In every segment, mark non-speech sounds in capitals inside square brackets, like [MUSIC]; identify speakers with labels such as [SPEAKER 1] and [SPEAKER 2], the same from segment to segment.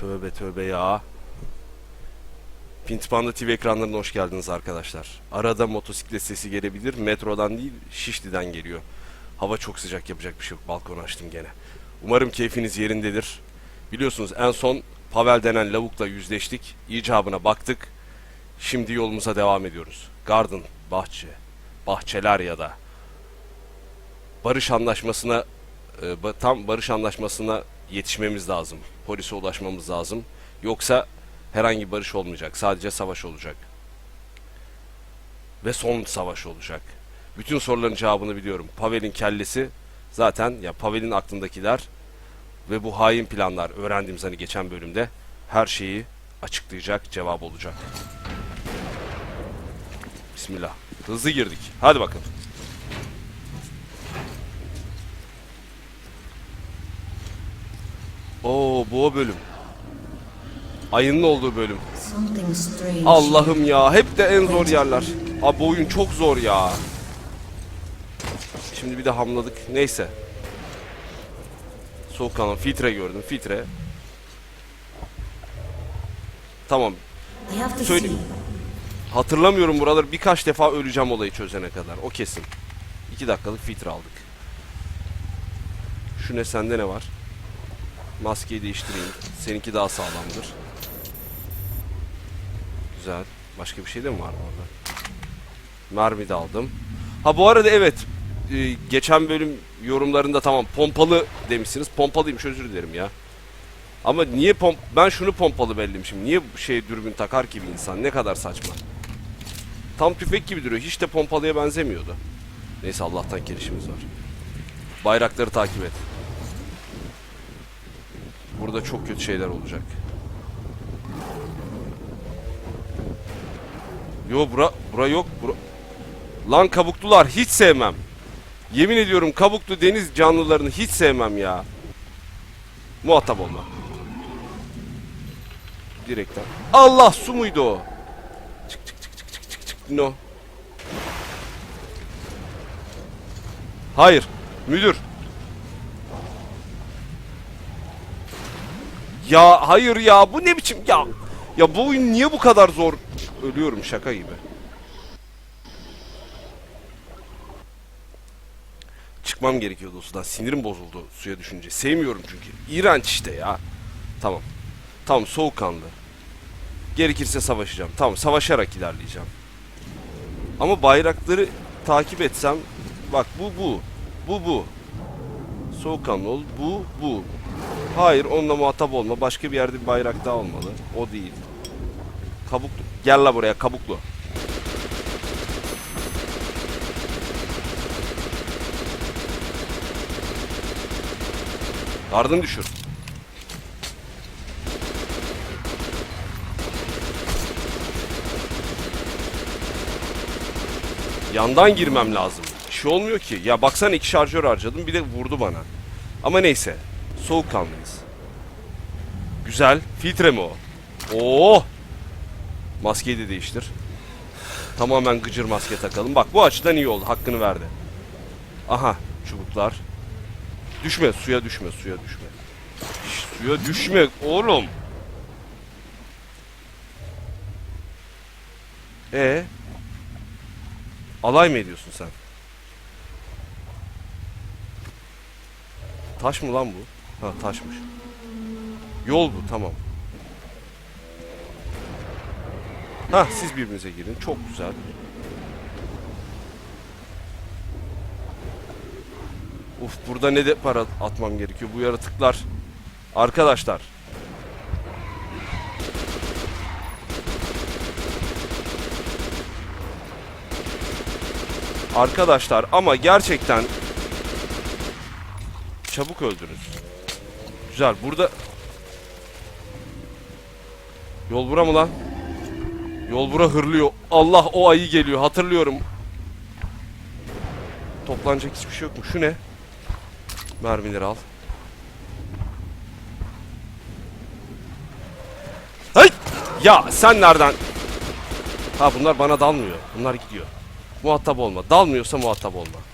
[SPEAKER 1] Tövbe tövbe ya. Pintipanda TV ekranlarına hoş geldiniz arkadaşlar. Arada motosiklet sesi gelebilir. Metrodan değil, Şişli'den geliyor. Hava çok sıcak yapacak bir şey yok. Balkon açtım gene. Umarım keyfiniz yerindedir. Biliyorsunuz en son Pavel denen lavukla yüzleştik. İcabına baktık. Şimdi yolumuza devam ediyoruz. Garden, bahçe, bahçeler ya da barış anlaşmasına e, tam barış anlaşmasına yetişmemiz lazım. Polise ulaşmamız lazım. Yoksa herhangi barış olmayacak. Sadece savaş olacak. Ve son savaş olacak. Bütün soruların cevabını biliyorum. Pavel'in kellesi zaten ya Pavel'in aklındakiler ve bu hain planlar öğrendiğimiz hani geçen bölümde her şeyi açıklayacak cevap olacak. Bismillah. Hızlı girdik. Hadi bakalım. Oo bu o bölüm. Ayının olduğu bölüm. Allah'ım ya hep de en zor yerler. Abi bu oyun çok zor ya. Şimdi bir de hamladık. Neyse. Soğukkanlı filtre gördüm. Filtre. Tamam.
[SPEAKER 2] I have to
[SPEAKER 1] Söyle-
[SPEAKER 2] see.
[SPEAKER 1] Hatırlamıyorum buraları. Birkaç defa öleceğim olayı çözene kadar. O kesin. 2 dakikalık filtre aldık. Şu ne sende ne var? Maskeyi değiştireyim. Seninki daha sağlamdır. Güzel. Başka bir şey de mi var orada? Mermi de aldım. Ha bu arada evet. e, geçen bölüm yorumlarında tamam pompalı demişsiniz. Pompalıymış özür dilerim ya. Ama niye pomp... Ben şunu pompalı bellim şimdi. Niye şey dürbün takar ki bir insan? Ne kadar saçma. Tam tüfek gibi duruyor. Hiç de pompalıya benzemiyordu. Neyse Allah'tan gelişimiz var. Bayrakları takip et. Burada çok kötü şeyler olacak. Yo bura, bura yok. Bura... Lan kabuklular hiç sevmem. Yemin ediyorum kabuklu deniz canlılarını hiç sevmem ya. Muhatap olma. Direkten. Allah su muydu o? Çık çık çık çık çık çık çık. No. Hayır. Müdür. Ya hayır ya bu ne biçim ya. Ya bu oyun niye bu kadar zor? Ölüyorum şaka gibi. Çıkmam gerekiyordu sudan. Sinirim bozuldu suya düşünce. Sevmiyorum çünkü. İğrenç işte ya. Tamam. Tamam soğukkanlı. Gerekirse savaşacağım. Tamam savaşarak ilerleyeceğim. Ama bayrakları takip etsem bak bu bu. Bu bu. Soğukkanlı ol. Bu bu. Hayır onunla muhatap olma. Başka bir yerde bir bayrak daha olmalı. O değil. Kabuklu. Gel la buraya kabuklu. Ardını düşür. Yandan girmem lazım. Bir şey olmuyor ki. Ya baksana iki şarjör harcadım bir de vurdu bana. Ama neyse. Soğukkanlıyız. Güzel. Filtre mi o? Oo! Maskeyi de değiştir. Tamamen gıcır maske takalım. Bak bu açıdan iyi oldu. Hakkını verdi. Aha. Çubuklar. Düşme. Suya düşme. Suya düşme. Şş, suya düşme oğlum. E Alay mı ediyorsun sen? Taş mı lan bu? Ha taşmış. Yol bu tamam. Ha siz birbirinize girin. Çok güzel. Uf burada ne de para atmam gerekiyor. Bu yaratıklar. Arkadaşlar. Arkadaşlar ama gerçekten çabuk öldünüz. Güzel. Burada Yol bura mı lan? Yol bura hırlıyor. Allah o ayı geliyor. Hatırlıyorum. Toplanacak hiçbir şey yok mu? Şu ne? Mermileri al. Hay! Ya sen nereden? Ha bunlar bana dalmıyor. Bunlar gidiyor. Muhatap olma. Dalmıyorsa muhatap olma.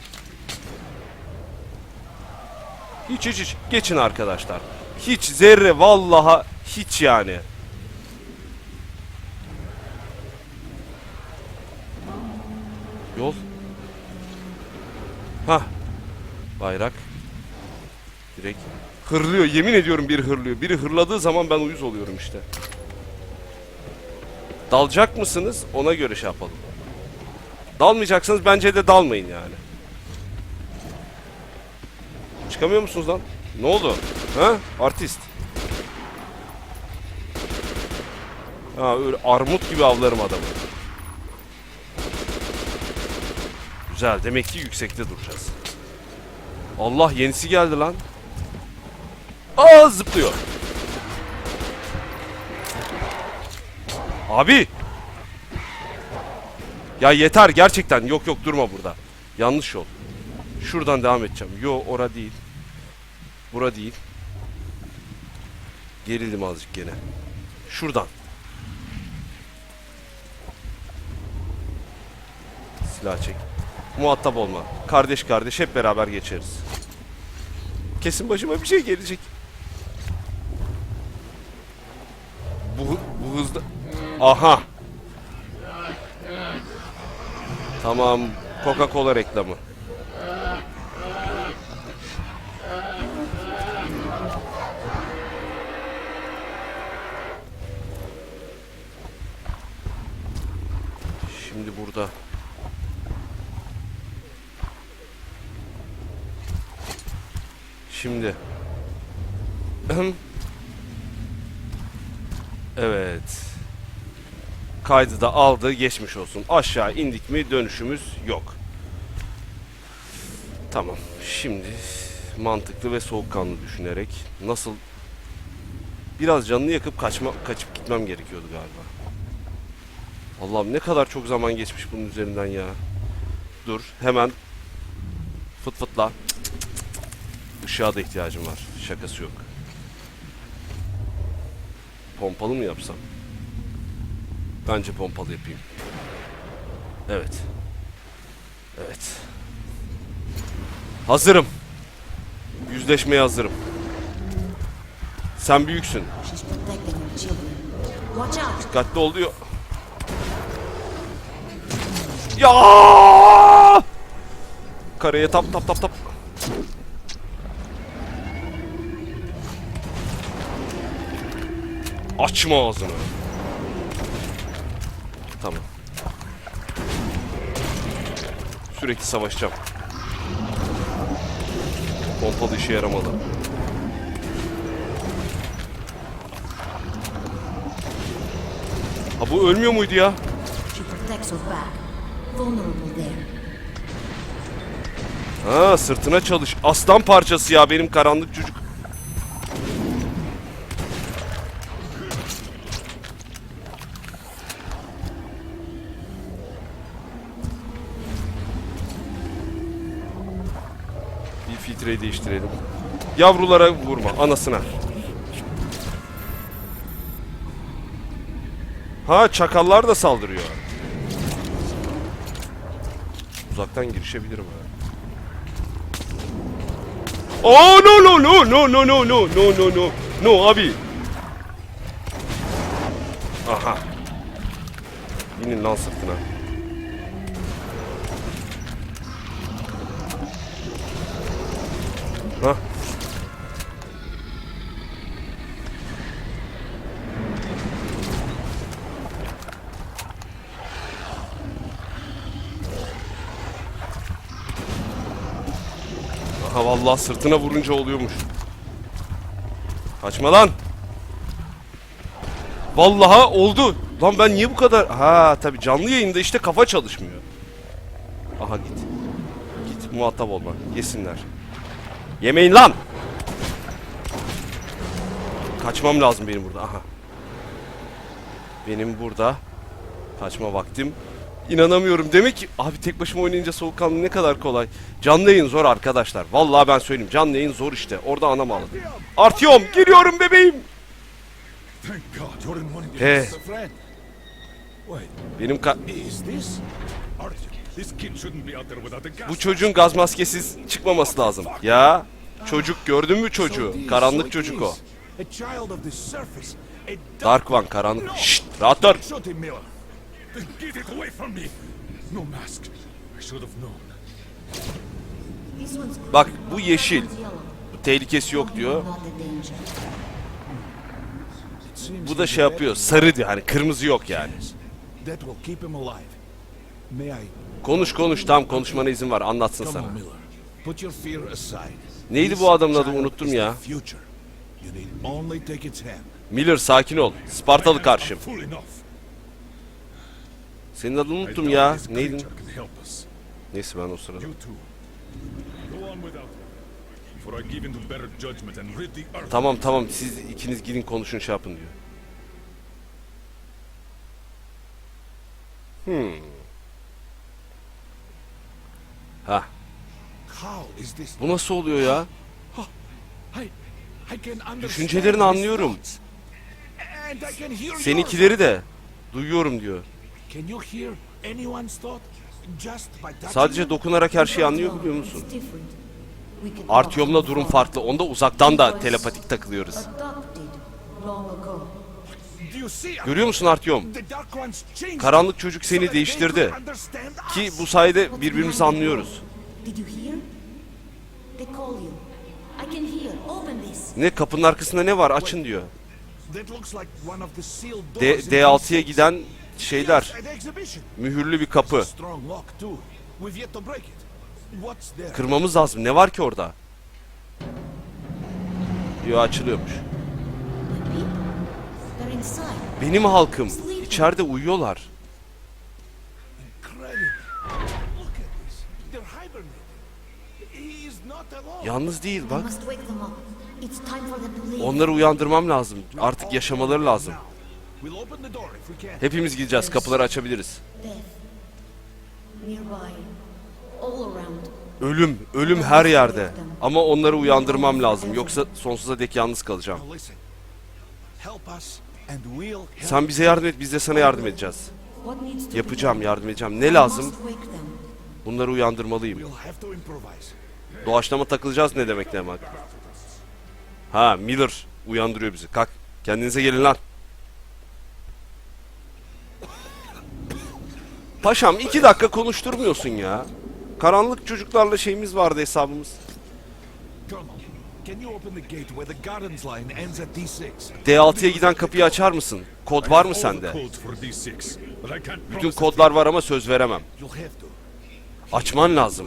[SPEAKER 1] Hiç hiç hiç. Geçin arkadaşlar. Hiç zerre vallaha Hiç yani. Yol. Ha. Bayrak. Direkt hırlıyor. Yemin ediyorum biri hırlıyor. Biri hırladığı zaman ben uyuz oluyorum işte. Dalacak mısınız? Ona göre şey yapalım. Dalmayacaksanız bence de dalmayın yani. Çıkamıyor musunuz lan? Ne oldu? Ha? Artist. Ha öyle armut gibi avlarım adamı. Güzel. Demek ki yüksekte duracağız. Allah yenisi geldi lan. Aa zıplıyor. Abi. Ya yeter gerçekten. Yok yok durma burada. Yanlış yol. Şuradan devam edeceğim. Yo ora değil. Bura değil. Gerildim azıcık gene. Şuradan. Silah çek. Muhatap olma. Kardeş kardeş hep beraber geçeriz. Kesin başıma bir şey gelecek. Bu, bu hızda... Aha. Tamam. Coca-Cola reklamı. Şimdi burada. Şimdi. [CLEARS THROAT] Evet. Kaydı da aldı geçmiş olsun. Aşağı indik mi dönüşümüz yok. Tamam. Şimdi mantıklı ve soğukkanlı düşünerek nasıl biraz canını yakıp kaçma kaçıp gitmem gerekiyordu galiba. Allah'ım ne kadar çok zaman geçmiş bunun üzerinden ya. Dur hemen fıt fıtla. Işığa da ihtiyacım var. Şakası yok. Pompalı mı yapsam? Bence pompalı yapayım. Evet. Evet. Hazırım. Yüzleşmeye hazırım. Sen büyüksün. Dikkatli ol diyor. Ya! Kareye tap tap tap tap. Açma ağzını. Tamam. Sürekli savaşacağım. Pompalı işe yaramadı. Ha bu ölmüyor muydu ya? Ha sırtına çalış. Aslan parçası ya benim karanlık çocuk. Bir filtreyi değiştirelim. Yavrulara vurma, anasına. Ha çakallar da saldırıyor. Uzaktan girişebilirim ha. Oh no no no no no no no no no no no abi. Aha. İnin lan sırtına. Aha vallahi sırtına vurunca oluyormuş. Kaçma lan. Vallahi oldu. Lan ben niye bu kadar... Ha tabii canlı yayında işte kafa çalışmıyor. Aha git. Git muhatap olma. Yesinler. Yemeyin lan. Kaçmam lazım benim burada. Aha. Benim burada kaçma vaktim. İnanamıyorum. Demek ki abi tek başıma oynayınca soğukkanlı ne kadar kolay. Canlı yayın zor arkadaşlar. Vallahi ben söyleyeyim. Canlı yayın zor işte. Orada anam ağladı. Artyom geliyorum bebeğim.
[SPEAKER 3] Wait,
[SPEAKER 1] Benim ka- bu çocuğun gaz maskesiz çıkmaması lazım. Ya çocuk gördün mü çocuğu? Karanlık çocuk o. Dark One karanlık. Şşt rahat dur.
[SPEAKER 3] Miller. Get it away from me. No mask. I should have known.
[SPEAKER 1] Bak bu yeşil. Bu tehlikesi yok diyor. Bu da şey yapıyor. Sarı diyor. Hani kırmızı yok yani. Konuş konuş tam konuşmana izin var. Anlatsın sana. Neydi bu adamın adı? Unuttum ya. Miller sakin ol. Spartalı karşım. Senin adını unuttum ya. Neydin? Neyse ben o sırada. Tamam tamam siz ikiniz gidin konuşun şey yapın diyor. Hmm. Ha, bu nasıl oluyor ya? Düşüncelerini anlıyorum. Seninkileri de duyuyorum diyor.
[SPEAKER 3] Can you hear anyone's thought? Just by touching
[SPEAKER 1] Sadece dokunarak her şeyi anlıyor
[SPEAKER 2] know.
[SPEAKER 1] biliyor musun?
[SPEAKER 2] It's different. We can talk
[SPEAKER 1] Artyom'la durum
[SPEAKER 2] the
[SPEAKER 1] farklı. Onda uzaktan da telepatik takılıyoruz. Görüyor musun Artyom? Karanlık çocuk seni değiştirdi. Ki bu sayede birbirimizi anlıyoruz. Ne kapının arkasında ne var? Açın diyor. D
[SPEAKER 3] doors in
[SPEAKER 1] D6'ya
[SPEAKER 3] D6.
[SPEAKER 1] giden şeyler. Mühürlü bir kapı. Kırmamız lazım. Ne var ki orada? Yo açılıyormuş. Benim halkım. içeride uyuyorlar. Yalnız değil bak. Onları uyandırmam lazım. Artık yaşamaları lazım. Hepimiz gideceğiz. Kapıları açabiliriz. Ölüm, ölüm her yerde. Ama onları uyandırmam lazım. Yoksa sonsuza dek yalnız kalacağım. Sen bize yardım et, biz de sana yardım edeceğiz. Yapacağım, yardım edeceğim. Ne lazım? Bunları uyandırmalıyım. Doğaçlama takılacağız ne demek demek? Ha Miller uyandırıyor bizi. Kalk kendinize gelin lan. Paşam iki dakika konuşturmuyorsun ya. Karanlık çocuklarla şeyimiz vardı hesabımız.
[SPEAKER 3] Colonel, can you open the gate where the gardens line ends at D6?
[SPEAKER 1] D6'ya giden kapıyı açar mısın? Kod var mı sende? Bütün kodlar var ama söz veremem. Açman lazım.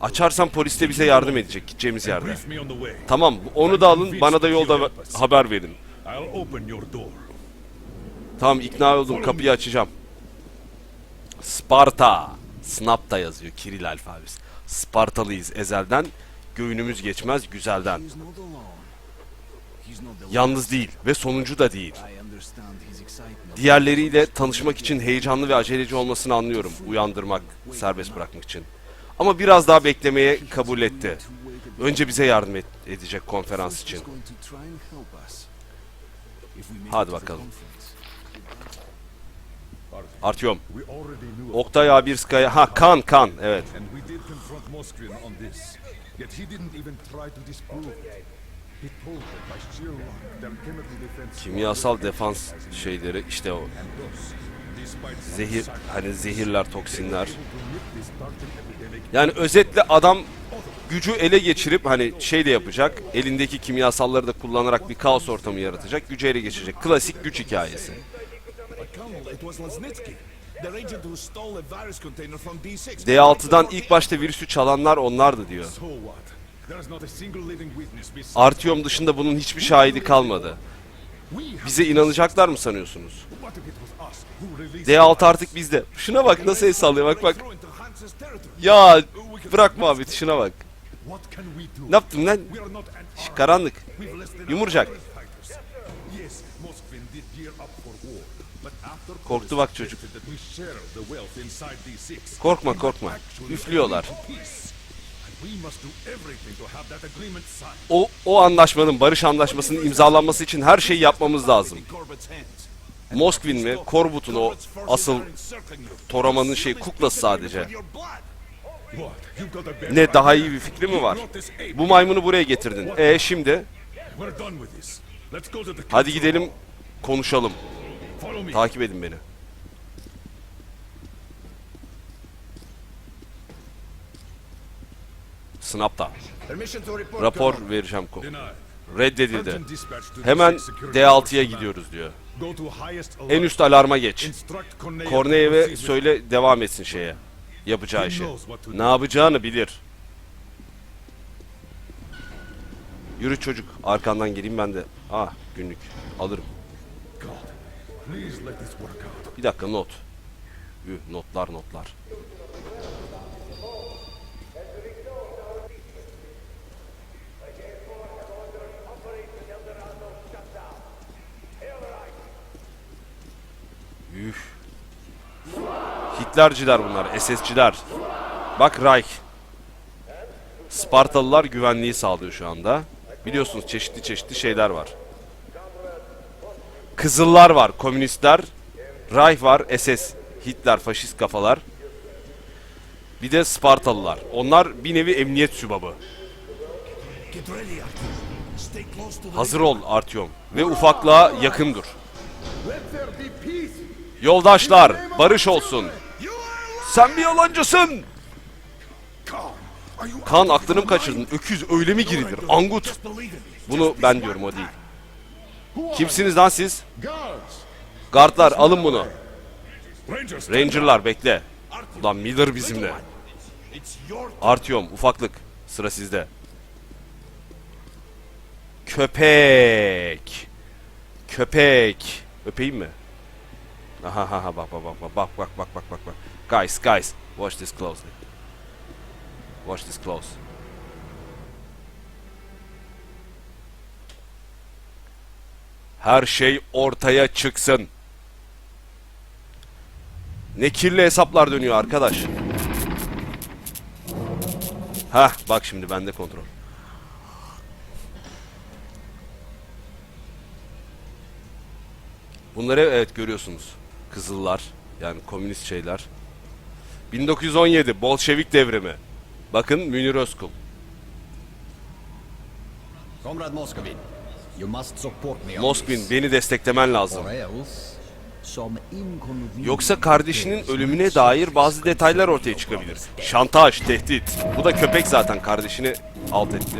[SPEAKER 1] Açarsan polis de bize yardım edecek gideceğimiz yerde. Tamam onu da alın bana da yolda haber verin. Tamam ikna oldum kapıyı açacağım. Sparta. Snap'ta yazıyor Kiril alfabesi. Spartalıyız ezelden. Göğünümüz geçmez güzelden. Yalnız değil ve sonuncu da değil. Diğerleriyle tanışmak için heyecanlı ve aceleci olmasını anlıyorum. Uyandırmak, serbest bırakmak için. Ama biraz daha beklemeye kabul etti. Önce bize yardım et- edecek konferans için.
[SPEAKER 4] He's going
[SPEAKER 1] Artyom. Oktay Abirskaya. Ha Kan Kan. Evet. Kimyasal defans şeyleri işte o. Zehir hani zehirler, toksinler. Yani özetle adam gücü ele geçirip hani şey de yapacak. Elindeki kimyasalları da kullanarak bir kaos ortamı yaratacak. Gücü ele geçirecek. Klasik güç hikayesi.
[SPEAKER 3] Colonel, it was Lasnitsky, the agent who stole a virus container from D6.
[SPEAKER 1] D6'dan ilk başta virüsü çalanlar onlardı diyor.
[SPEAKER 3] So what? There's not a single living witness besides
[SPEAKER 1] Artyom dışında bunun hiçbir şahidi kalmadı. Bize inanacaklar mı sanıyorsunuz?
[SPEAKER 3] What if it was us who released
[SPEAKER 1] D6 artık bizde. Şuna bak nasıl el sallıyor bak bak. Ya bırak muhabbeti şuna bak. Ne yaptın lan? Şş, Karanlık. Yumurcak. Korktu bak çocuk. Korkma korkma. Üflüyorlar. O, o anlaşmanın, barış anlaşmasının imzalanması için her şeyi yapmamız lazım. Moskvin mi? Korbut'un o asıl Toraman'ın şey kuklası sadece. Ne daha iyi bir fikri mi var? Bu maymunu buraya getirdin. E şimdi? Hadi gidelim konuşalım. Takip edin beni. Snap'ta. Rapor vereceğim. Reddedildi. Hemen D6'ya gidiyoruz diyor. En üst alarma geç.
[SPEAKER 3] Korneyev'e
[SPEAKER 1] söyle devam etsin şeye. Yapacağı işe. Ne yapacağını bilir. Yürü çocuk. Arkandan geleyim ben de. Ah günlük. Alırım. Bir dakika not. Üh, notlar notlar. Üh. Hitlerciler bunlar, SS'ciler. Bak Reich. Spartalılar güvenliği sağlıyor şu anda. Biliyorsunuz çeşitli çeşitli şeyler var. Kızıllar var, komünistler. Reich var, SS, Hitler, faşist kafalar. Bir de Spartalılar. Onlar bir nevi emniyet sübabı. Hazır ol Artyom ve ufaklığa yakın dur. Yoldaşlar, barış olsun. Sen bir yalancısın. Kan aklını mı kaçırdın? Öküz öyle mi girilir? Angut. Bunu ben diyorum o değil. Kimsiniz lan siz?
[SPEAKER 3] guards?
[SPEAKER 1] Gardlar alın bunu. Ranger'lar bekle. Ulan Miller bizimle. Artyom ufaklık. Sıra sizde. Köpek. Köpek. Öpeyim mi? Aha ha ha bak bak bak bak bak bak bak bak bak. Guys guys watch this closely. Watch this close. Her şey ortaya çıksın. Ne kirli hesaplar dönüyor arkadaş. Ha bak şimdi bende kontrol. Bunları evet görüyorsunuz. Kızıllar yani komünist şeyler. 1917 Bolşevik devrimi. Bakın Münir Özkul.
[SPEAKER 5] Comrade Moscovin, Mospin
[SPEAKER 1] beni desteklemen lazım. Yoksa kardeşinin ölümüne dair bazı detaylar ortaya çıkabilir. Şantaj, tehdit. Bu da köpek zaten kardeşini alt etti.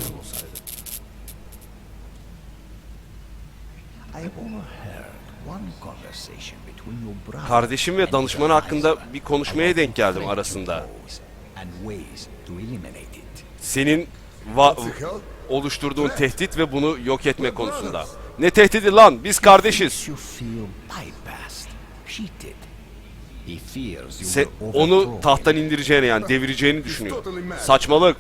[SPEAKER 1] Kardeşim ve danışmanı hakkında bir konuşmaya denk geldim arasında. Senin va oluşturduğun tehdit ve bunu yok etme konusunda. Ne tehdidi lan? Biz kardeşiz. Se onu tahttan indireceğini yani devireceğini düşünüyor. Saçmalık.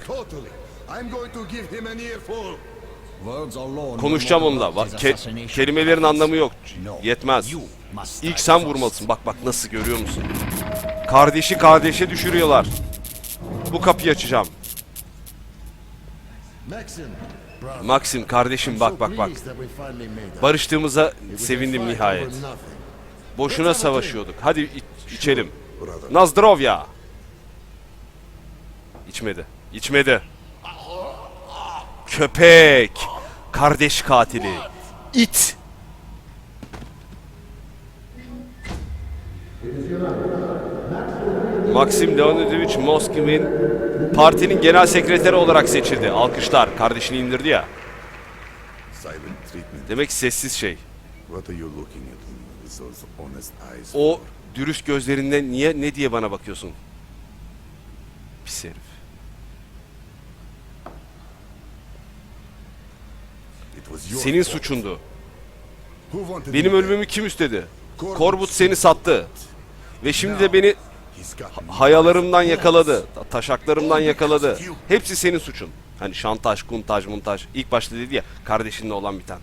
[SPEAKER 1] Konuşacağım onunla. Ke kelimelerin anlamı yok. Yetmez. İlk sen vurmalısın. Bak bak nasıl görüyor musun? Kardeşi kardeşe düşürüyorlar. Bu kapıyı açacağım.
[SPEAKER 6] Maxim
[SPEAKER 1] kardeşim bak bak bak. Barıştığımıza sevindim nihayet. Boşuna savaşıyorduk. Hadi iç içelim. Nazdrovya. İçmedi. İçmedi. Köpek. Kardeş katili. İt. Maxim Leonidovich Moskvin partinin genel sekreteri olarak seçildi. Alkışlar. Kardeşini indirdi ya. Demek sessiz şey. O dürüst gözlerinde niye ne diye bana bakıyorsun? Pis herif. Senin suçundu. Benim ölümümü kim istedi?
[SPEAKER 3] Korbut
[SPEAKER 1] seni sattı. Ve şimdi de beni hayalarımdan yakaladı. ta- Taşaklarımdan yakaladı. Hepsi senin suçun. Hani şantaj, kuntaj, muntaj. İlk başta dedi ya kardeşinle olan biten.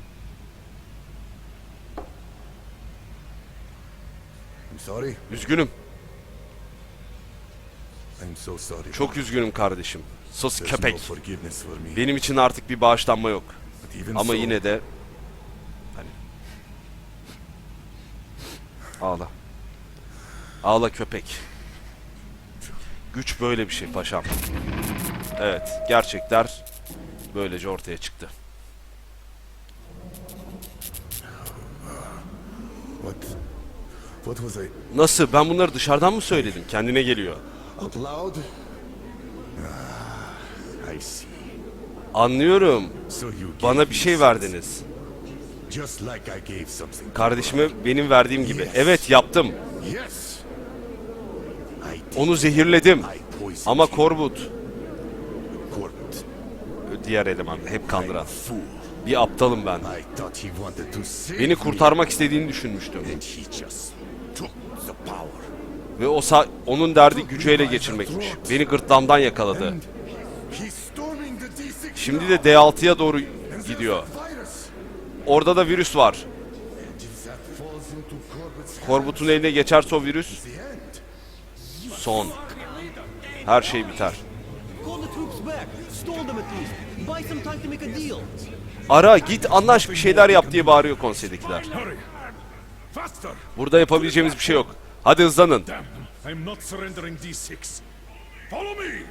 [SPEAKER 3] I'm sorry.
[SPEAKER 1] Üzgünüm.
[SPEAKER 3] I'm so sorry.
[SPEAKER 1] Çok üzgünüm kardeşim.
[SPEAKER 3] There's
[SPEAKER 1] köpek. Benim için artık bir bağışlanma yok. Ama yine de hani ağla. Ağla köpek. Güç böyle bir şey paşam. Evet, gerçekler böylece ortaya çıktı. Nasıl? Ben bunları dışarıdan mı söyledim? Kendine geliyor. Anlıyorum. Bana bir şey verdiniz. Kardeşime benim verdiğim gibi. Evet yaptım. Onu zehirledim. Ama. Korbut, diğer eleman, hep kandıran. Bir aptalım ben. Beni kurtarmak istediğini düşünmüştüm. Ve o onun derdi gücü ele geçirmekmiş. Beni gırtlağımdan yakaladı.
[SPEAKER 6] And he's storming the D6
[SPEAKER 1] Şimdi de D6'ya doğru gidiyor. Orada da virüs var. Korbut'un eline geçerse o virüs. Son. Her şey biter. Ara git anlaş bir şeyler yap diye bağırıyor!
[SPEAKER 3] Faster!
[SPEAKER 1] Burada yapabileceğimiz bir şey yok. Hadi hızlanın.
[SPEAKER 3] Damn them! I'm not surrendering D6. Follow me!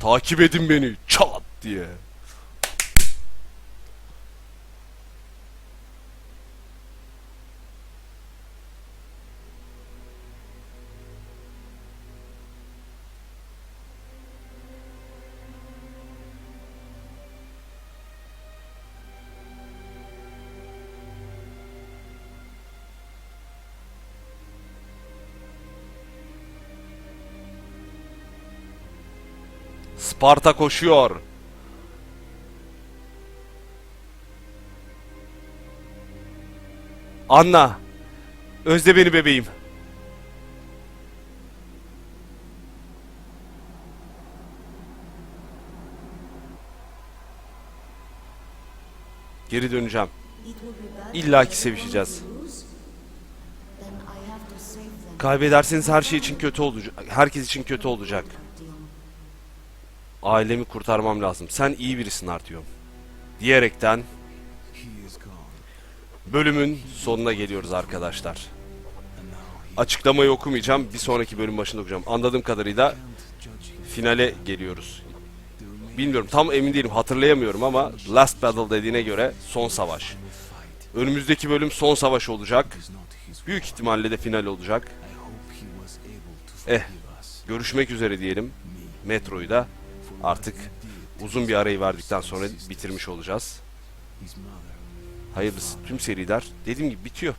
[SPEAKER 1] Takip edin beni. Çat diye. Sparta koşuyor. Anna. Özle beni bebeğim. Geri döneceğim. İlla ki sevişeceğiz. Kaybederseniz her şey için kötü olacak. Herkes için kötü olacak. Ailemi kurtarmam lazım. Sen iyi birisin Artyom. Diyerekten bölümün sonuna geliyoruz arkadaşlar. Açıklamayı okumayacağım. Bir sonraki bölüm başında okuyacağım. Anladığım kadarıyla finale geliyoruz. Bilmiyorum tam emin değilim hatırlayamıyorum ama Last Battle dediğine göre son savaş. Önümüzdeki bölüm son savaş olacak. Büyük ihtimalle de final olacak. Eh. Görüşmek üzere diyelim. Metroyu da artık uzun bir arayı verdikten sonra bitirmiş olacağız. Hayırlısı tüm seriler dediğim gibi bitiyor.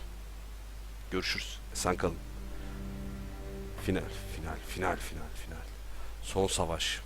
[SPEAKER 1] Görüşürüz. Sen kalın. Final, final, final, final, final. Son savaş.